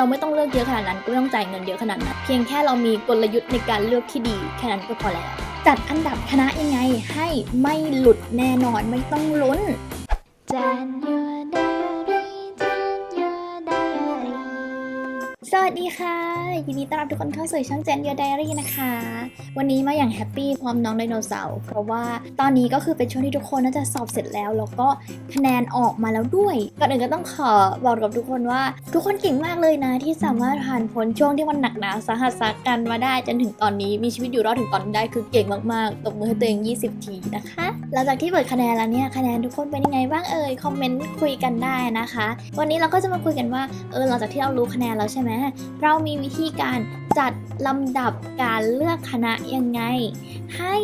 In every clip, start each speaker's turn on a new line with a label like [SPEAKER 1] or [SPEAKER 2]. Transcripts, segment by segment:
[SPEAKER 1] เราไม่ต้องเลือกเยอะขนาดนั้นก็ไม่ต้องจ่ายเงินเยอะขนาดนั้น เพียงแค่เรามีกลยุทธ์ในการเลือกที่ดี แค่นั้นก็พอแล้ว จัดอันดับคณะยังไงให้ไม่หลุดแน่นอนไม่ต้องลุ้น January วัสดีค่ะ ยินดีต้อนรับทุกคนเข้าสู่ช่อง Jan Your Diary นะคะ วันนี้มาอย่างแฮปปี้พร้อมน้องไดโนเสาร์เพราะว่าตอนนี้ก็คือเป็นช่วงที่ทุกคนน่าจะสอบเสร็จแล้ว แล้วก็คะแนนออกมาแล้วด้วยก่อนอื่นก็ต้องขอบอกกับทุกคนว่า ทุกคนเก่งมากเลยนะ ที่สามารถผ่านพ้นช่วงที่มันหนักหนาสาหัสสากันมาได้จนถึงตอนนี้มีชีวิตอยู่รอดถึงตอนนี้ได้คือเก่งมากๆตบมือให้ตัวเอง 20 ทีนะคะหลังจากที่เปิดคะแนนแล้วเนี่ยคะแนนทุกคนเป็นยังไงบ้างเอ่ยคอมเมนต์คุยกันได้นะคะ วันนี้เราก็จะมาคุยกันว่าเออหลังจากที่เรารู้คะแนนแล้วใช่ไหมเรามีวิธีการจัดลำดับการเลือกคณะยังไง ให้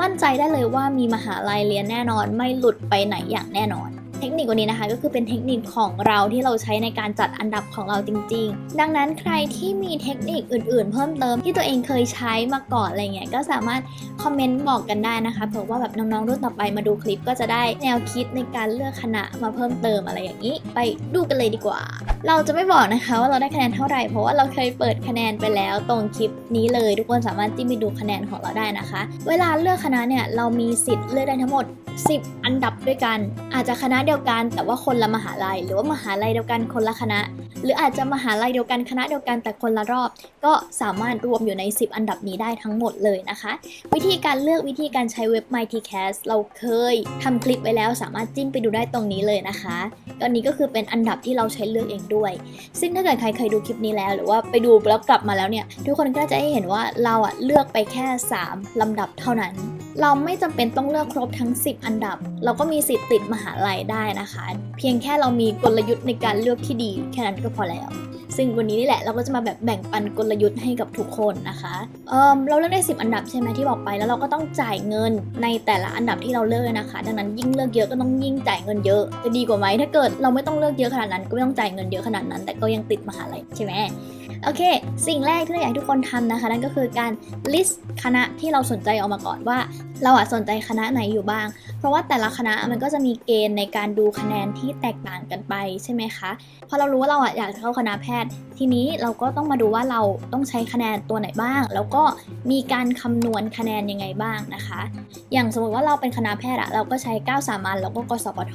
[SPEAKER 1] มั่นใจได้เลยว่ามีมหาลัยเรียนแน่นอนไม่หลุดไปไหนอย่างแน่นอน เทคนิควันนี้นะคะ ก็คือเป็นเทคนิคของเราที่เราใช้ในการจัดอันดับของเราจริง ๆ ดังนั้นใครที่มีเทคนิคอื่น ๆ เพิ่มเติมที่ตัวเองเคยใช้มาก่อนอะไรเงี้ยก็สามารถคอมเมนต์บอกกันได้นะคะเผื่อว่าแบบน้องๆรุ่นต่อไปมาดูคลิปก็จะได้แนวคิดในการเลือกคณะมาเพิ่มเติมอะไรอย่างนี้ ไปดูกันเลยดีกว่า เราจะไม่บอกนะคะว่าเราได้คะแนนเท่าไหร่เพราะว่าเราเคยเปิดคะแนนไปแล้วตรงคลิปนี้เลย ทุกคนสามารถจิ้มไปดูคะแนนของเราได้นะคะ เวลาเลือกคณะเนี่ยเรามีสิทธิ์เลือกได้ทั้งหมด 10 อันดับด้วยกัน อาจจะคณะเดียวกัน แต่ว่าคนละมหาลัย หรือว่ามหาลัยเดียวกันคนละคณะ หรืออาจจะมหาลัยเดียวกันคณะเดียวกันแต่คนละรอบ ก็สามารถรวมอยู่ใน 10 อันดับนี้ได้ทั้งหมดเลยนะคะ วิธีการเลือกวิธีการใช้เว็บ MyTCast เราเคยทำคลิปไว้แล้วสามารถจิ้มไปดูได้ตรงนี้เลยนะคะตอนนี้ก็คือเป็นอันดับที่เราใช้เลือกเองด้วย ซึ่งถ้าเกิดใครเคยดูคลิปนี้แล้ว หรือว่าไปดูแล้วกลับมาแล้วเนี่ยทุกคนก็จะได้เห็นว่าเราอะเลือกไปแค่ 3 ลำดับเท่านั้น เราไม่จำเป็นต้องเลือกครบทั้ง 10 อันดับ เราก็มีสิทธิ์ติดมหาลัยได้นะคะ เพียงแค่เรามีกลยุทธ์ในการเลือกที่ดีแค่นั้นก็พอแล้ว ซึ่งวันนี้นี่แหละเราก็จะมาแบบแบ่งปันกลยุทธ์ให้กับทุกคนนะคะเออเราเลือกได้ 10 อันดับใช่ไหมที่บอกไปแล้วเราก็ต้องจ่ายเงินในแต่ละอันดับที่เราเลือกนะคะ ดังนั้นยิ่งเลือกเยอะก็ต้องยิ่งจ่ายเงินเยอะจะดีกว่าไหมถ้าเกิดเราไม่ต้องเลือกเยอะขนาดนั้น ก็ไม่ต้องจ่ายเงินเยอะขนาดนั้น แต่ก็ยังติดมหาลัยใช่ไหมโอเค สิ่งแรกที่เราอยากให้ทุกคนทำนะคะ นั่นก็คือการ list คณะที่เราสนใจออกมาก่อนว่าเราอะสนใจคณะไหนอยู่บ้าง เพราะว่าแต่ละคณะมันก็จะมีเกณฑ์ในการดูคะแนนที่แตกต่างกันไปใช่ไหมคะพอเรารู้ว่าเราอะอยากเข้าคณะแพทย์ ทีนี้เราก็ต้องมาดูว่าเราต้องใช้คะแนนตัวไหนบ้าง แล้วก็มีการคำนวณคะแนนยังไงบ้างนะคะ อย่างสมมติว่าเราเป็นคณะแพทย์อะเราก็ใช้9สามัญแล้วก็กสปท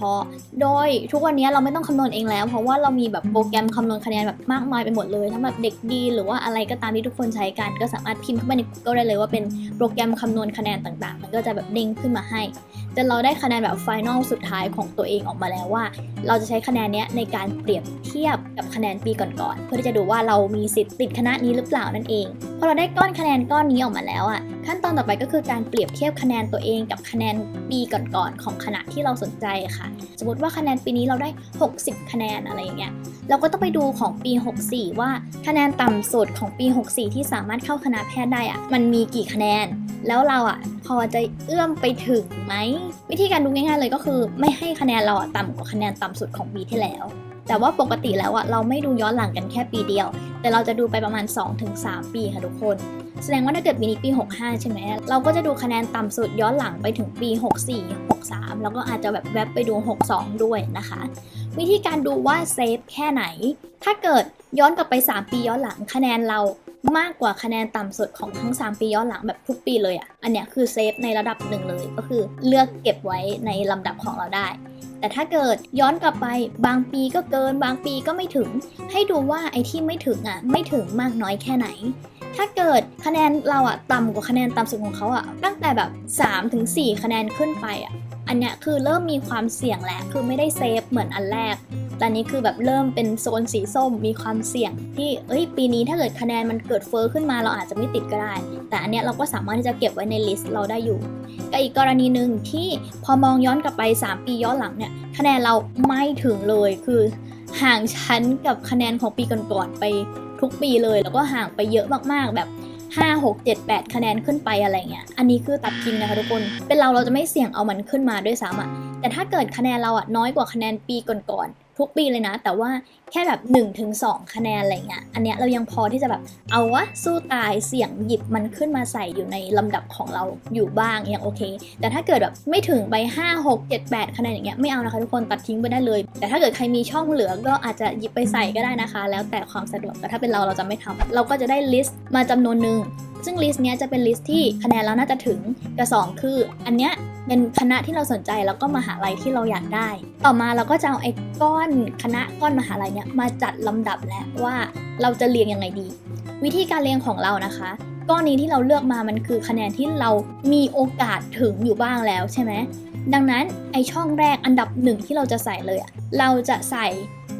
[SPEAKER 1] โดยทุกวันนี้เราไม่ต้องคำนวณเองแล้ว เพราะว่าเรามีแบบโปรแกรมคำนวณคะแนนแบบมากมายไปหมดเลยทั้งแบบเด็กดี หรือว่าอะไรก็ตามที่ทุกคนใช้กันก็สามารถพิมพ์เข้าไปใน Google ได้เลยว่าเป็นโปรแกรมคำนวณคะแนนต่างมันก็จะแบบเด้งขึ้นมาให้จนเราได้คะแนนแบบไฟนอลสุดท้ายของตัวเองออกมาแล้วว่า เราจะใช้คะแนนนี้ในการเปรียบเทียบกับคะแนนปีก่อนๆเพื่อที่จะดูว่าเรามีสิทธิ์ติดคณะนี้หรือเปล่านั่นเองพอเราได้ก้อนคะแนนก้อนนี้ออกมาแล้วอะขั้นตอนต่อไปก็คือการเปรียบเทียบคะแนนตัวเองกับคะแนนปีก่อนๆของคณะที่เราสนใจค่ะ สมมติว่าคะแนนปีนี้เราได้ 60 คะแนนอะไรอย่างเงี้ยเราก็ต้องไปดูของปี 64 ว่าคะแนนต่ำสุดของปี 64 ที่สามารถเข้าคณะแพทย์ได้อะมันมีกี่คะแนน แล้วเราอะ พอจะเอื้อมไปถึงไหม วิธีการดูง่ายๆเลยก็คือ ไม่ให้คะแนนเราต่ำกว่าคะแนนต่ำสุดของปีที่แล้ว แต่ว่าปกติแล้วอะเราไม่ดูย้อนหลังกันแค่ปีเดียว แต่เราจะดูไปประมาณ 2-3 ปีค่ะทุกคน แสดงว่าถ้าเกิดปีนี้ปี 65 ใช่ไหมเราก็จะดูคะแนนต่ำสุดย้อนหลังไปถึงปี 64 63 แล้วก็อาจจะแบบแวบไปดู 62 ด้วยนะคะ วิธีการดูว่าเซฟแค่ไหน ถ้าเกิดย้อนกลับไป 3 ปีย้อนหลังคะแนนเรา มากกว่าคะแนนต่ำสุดของทั้ง 3 ปีย้อนหลังแบบทุกปีเลยอะ่ะ อันเนี้ยคือเซฟในระดับหนึ่งเลยก็คือเลือกเก็บไว้ในลำดับของเราได้ แต่ถ้าเกิดย้อนกลับไปบางปีก็เกิน บางปีก็ไม่ถึง ให้ดูว่าไอ้ที่ไม่ถึงอะไม่ถึงมากน้อยแค่ไหน ถ้าเกิดคะแนนเราอะต่ำกว่าคะแนนต่ำสุดของเขาอะตั้งแต่แบบ3ถึง4คะแนนขึ้นไปอะอันเนี้ยคือเริ่มมีความเสี่ยงแล้วคือไม่ได้เซฟเหมือนอันแรก แต่นี้คือแบบเริ่มเป็นโซนสีส้มมีความเสี่ยง ที่เอ้ย ปีนี้ถ้าเกิดคะแนนมันเกิดเฟอ้อขึ้นมาเราอาจจะไม่ติดก็ได้ แต่อันเนี้ยเราก็สามารถที่จะเก็บไว้ในลิสต์เราได้อยู่กับอีกกรณีหนึ่งที่พอมองย้อนกลับไป 3 ปีย้อนหลังเนี่ยคะแนนเราไม่ถึงเลยคือ ห่างชั้นกับคะแนนของปีก่อนๆไปทุกปีเลย แล้วก็ห่างไปเยอะมากๆแบบ5 6 7 8 คะแนนขึ้นไปอะไรเงี้ย อันนี้คือตัดทิ้งนะคะทุกคน เป็นเราเราจะไม่เสี่ยงเอามันขึ้นมาด้วยซ้ำอะแต่ถ้าเกิดคะแนนเราอะน้อยกว่าคะแนนปีก่อนๆ ทุกปีเลยนะ แต่ว่าแค่แบบ 1-2ถึงคะแนนอะไรเงี้ยอันเนี้ยเรายังพอที่จะแบบเอาวะสู้ตายเสี่ยงหยิบมันขึ้นมาใส่อยู่ในลำดับของเราอยู่บ้างยังโอเค แต่ถ้าเกิดแบบไม่ถึงไป 5 6 7 8 คะแนนอย่างเงี้ยไม่เอานะคะทุกคนตัดทิ้งไปได้เลย แต่ถ้าเกิดใครมีช่องเหลือก็อาจจะหยิบไปใส่ก็ได้นะคะ แล้วแต่ความสะดวกแต่ถ้าเป็นเราเราจะไม่ทำเราก็จะได้ลิสต์มาจำนวนหนึ่งซึ่งลิสต์เนี้ยจะเป็นลิสต์ที่คะแนนเราน่าจะถึงกับสองคือ อันเนี้ย เป็นคณะที่เราสนใจแล้วก็มหาลัยที่เราอยากได้ ต่อมาเราก็จะเอาไอ้ก้อนคณะก้อนมหาลัยเนี้ยมาจัดลำดับแล้วว่าเราจะเรียงยังไงดี วิธีการเรียงของเรานะคะ ก้อนนี้ที่เราเลือกมามันคือคะแนนที่เรามีโอกาสถึงอยู่บ้างแล้วใช่ไหมดังนั้นไอช่องแรกอันดับหนึ่งที่เราจะใส่เลยอะเราจะใส่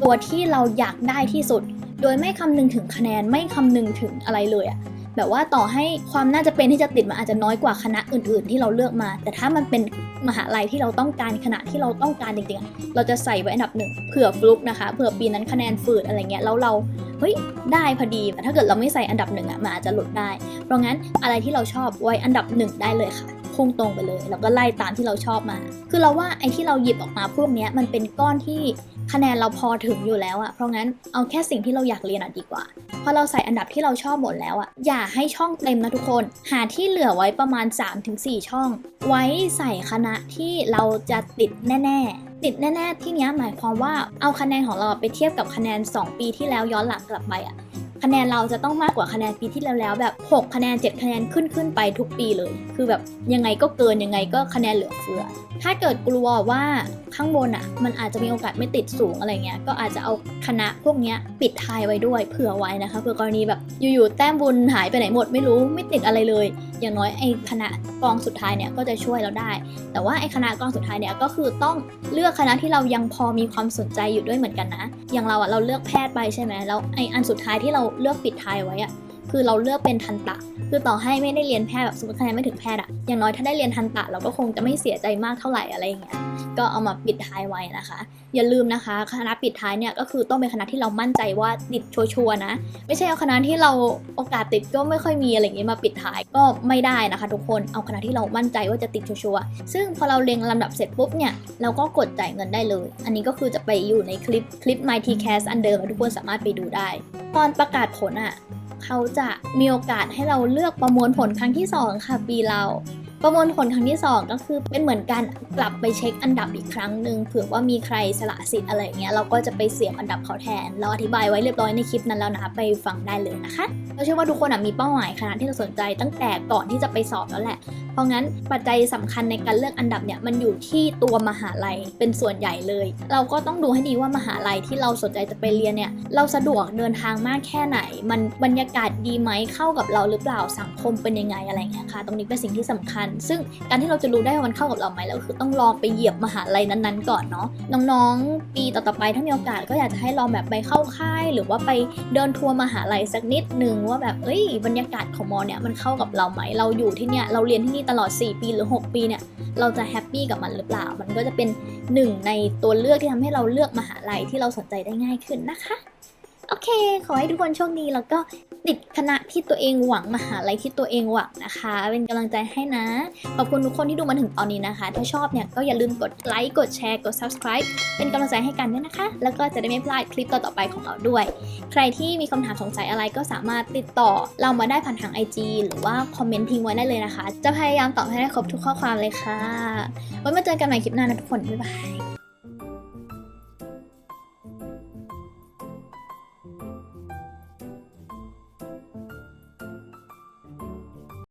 [SPEAKER 1] ตัวที่เราอยากได้ที่สุด โดยไม่คำนึงถึงคะแนนไม่คำนึงถึงอะไรเลยอะ แบบว่าต่อให้ความน่าจะเป็นที่จะติดมันอาจจะน้อยกว่าคณะอื่น ๆ ที่เราเลือกมา แต่ถ้ามันเป็นมหาลัยที่เราต้องการขณะที่เราต้องการจริงๆ เราจะใส่ไว้อันดับหนึ่งเผื่อฟลุกนะคะเผื่อปีนั้นคะแนนฝืดอะไรเงี้ยแล้วเราเฮ้ยได้พอดีแต่ถ้าเกิดเราไม่ใส่อันดับหนึ่งอะมันอาจจะหลุดได้ เพราะงั้นอะไรที่เราชอบไว้อันดับหนึ่งได้เลยค่ะ พุ่งตรงไปเลยแล้วก็ไล่ตามที่เราชอบมา คือเราว่าไอ้ที่เราหยิบออกมาพวกนี้มันเป็นก้อนที่คะแนนเราพอถึงอยู่แล้วอะเพราะงั้นเอาแค่สิ่งที่เราอยากเรียนอะดีกว่าพอเราใส่อันดับที่เราชอบหมดแล้วอะอย่าให้ช่องเต็มนะทุกคน หาที่เหลือไว้ประมาณ 3-4 ช่อง ไว้ใส่คณะที่เราจะติดแน่ ๆติดแน่ ๆ ที่เนี้ยหมายความว่าเอาคะแนนของเราไปเทียบกับคะแนน 2 ปีที่แล้วย้อนหลังกลับไปอะ คะแนนเราจะต้องมากกว่าคะแนนปีที่แล้วแล้วแบบ6คะแนน 7 คะแนนขึ้นขึ้นไปทุกปีเลย คือแบบยังไงก็เกินยังไงก็คะแนนเหลือเฟือ ถ้าเกิดกลัวว่าข้างบนอะ มันอาจจะมีโอกาสไม่ติดสูงอะไรเงี้ยก็อาจจะเอาคณะพวกเนี้ยปิดท้ายไว้ด้วยเผื่อไว้นะคะเผื่อกรณีแบบอยู่ๆแต้มบุญหายไปไหนหมดไม่รู้ไม่ติดอะไรเลย อย่างน้อยไอ้คณะกองสุดท้ายเนี่ยก็จะช่วยเราได้ แต่ว่าไอ้คณะกองสุดท้ายเนี่ยก็คือต้องเลือกคณะที่เรายังพอมีความสนใจอยู่ด้วยเหมือนกันนะ อย่างเราอะเราเลือกแพทย์ไปใช่ไหมแล้วไอ้อันสุดท้ายที่เราเลือกปิดท้ายไว้อะคือเราเลือกเป็นทันตะ คือต่อให้ไม่ได้เรียนแพทย์แบบสมมติคะแนนไม่ถึงแพทย์อะอย่างน้อยถ้าได้เรียนทันตะเราก็คงจะไม่เสียใจมากเท่าไหร่อะไรอย่างเงี้ย ก็เอามาปิดท้ายไว้นะคะ อย่าลืมนะคะ คณะปิดท้ายเนี่ยก็คือต้องเป็นคณะที่เรามั่นใจว่าติดชัวร์ๆนะ ไม่ใช่เอาคณะที่เราโอกาสติดก็ไม่ค่อยมีอะไรอย่างเงี้ยมาปิดท้ายก็ไม่ได้นะคะ ทุกคน เอาคณะที่เรามั่นใจว่าจะติดชัวร์ๆซึ่งพอเราเรียงลำดับเสร็จปุ๊บเนี่ยเราก็กดจ่ายเงินได้เลย อันนี้ก็คือจะไปอยู่ในคลิปคลิป My TCAS อันเดิมทุกคนสามารถไปดูได้ ตอนประกาศผลอะเขาจะมีโอกาสให้เราเลือกประมวลผลครั้งที่ 2 ค่ะปีเรา ประมวลผลครั้งที่ 2 ก็คือเป็นเหมือนการกลับไปเช็คอันดับอีกครั้งหนึ่งเผื่อว่ามีใครสละสิทธิ์อะไรเงี้ยเราก็จะไปเสียบอันดับเขาแทน เราอธิบายไว้เรียบร้อยในคลิปนั้นแล้วนะไปฟังได้เลยนะคะเราเชื่อว่าทุกคนมีเป้าหมายคณะที่เราสนใจตั้งแต่ก่อนที่จะไปสอบแล้วแหละ เพราะงั้นปัจจัยสำคัญในการเลือกอันดับเนี่ยมันอยู่ที่ตัวมหาลัยเป็นส่วนใหญ่เลย เราก็ต้องดูให้ดีว่ามหาลัยที่เราสนใจจะไปเรียนเนี่ยเราสะดวกเดินทางมากแค่ไหน มันบรรยากาศดีไหมเข้ากับเราหรือเปล่าสังคมเป็นยังไงอะไรเงี้ยค่ะ ตรงนี้เป็นสิ่งที่สำคัญซึ่งการที่เราจะรู้ได้ว่ามันเข้ากับเราไหมเราคือต้องลองไปเหยียบมหาลัยนั้นๆ ก่อนเนาะน้องๆ ปีต่อๆไปถ้ามีโอกาสก็อยากจะให้ลองแบบไปเข้าค่าย หรือว่าไปเดินทัวร์มหาลัยสักนิดนึงว่าแบบเอ้ยบรรยากาศของมอเนี่ยมันเข้ากับเราไหมเราอยู่ที่เนี่ยเราเรียนที่นี่ตลอด 4 ปีหรือ 6 ปีเนี่ยเราจะแฮปปี้กับมันหรือเปล่า มันก็จะเป็นหนึ่งในตัวเลือกที่ทำให้เราเลือกมหาลัยที่เราสนใจได้ง่ายขึ้นนะคะ โอเค ขอให้ทุกคนโชคดีแล้วก็ ติดคณะที่ตัวเองหวังมหาลัยที่ตัวเองหวังนะคะ เป็นกำลังใจให้นะ ขอบคุณทุกคนที่ดูมาถึงตอนนี้นะคะ ถ้าชอบเนี่ยก็อย่าลืมกดไลค์กดแชร์กด subscribe เป็นกำลังใจให้กันด้วยนะคะ แล้วก็จะได้ไม่พลาดคลิปต่อๆไปของเราด้วย ใครที่มีคำถามสงสัยอะไรก็สามารถติดต่อเรามาได้ผ่านทาง IG หรือว่าคอมเมนต์ทิ้งไว้ได้เลยนะคะ จะพยายามตอบให้ได้ครบทุกข้อความเลยค่ะไว้มาเจอกันใหม่คลิปหน้านะทุกคนบ๊ายบาย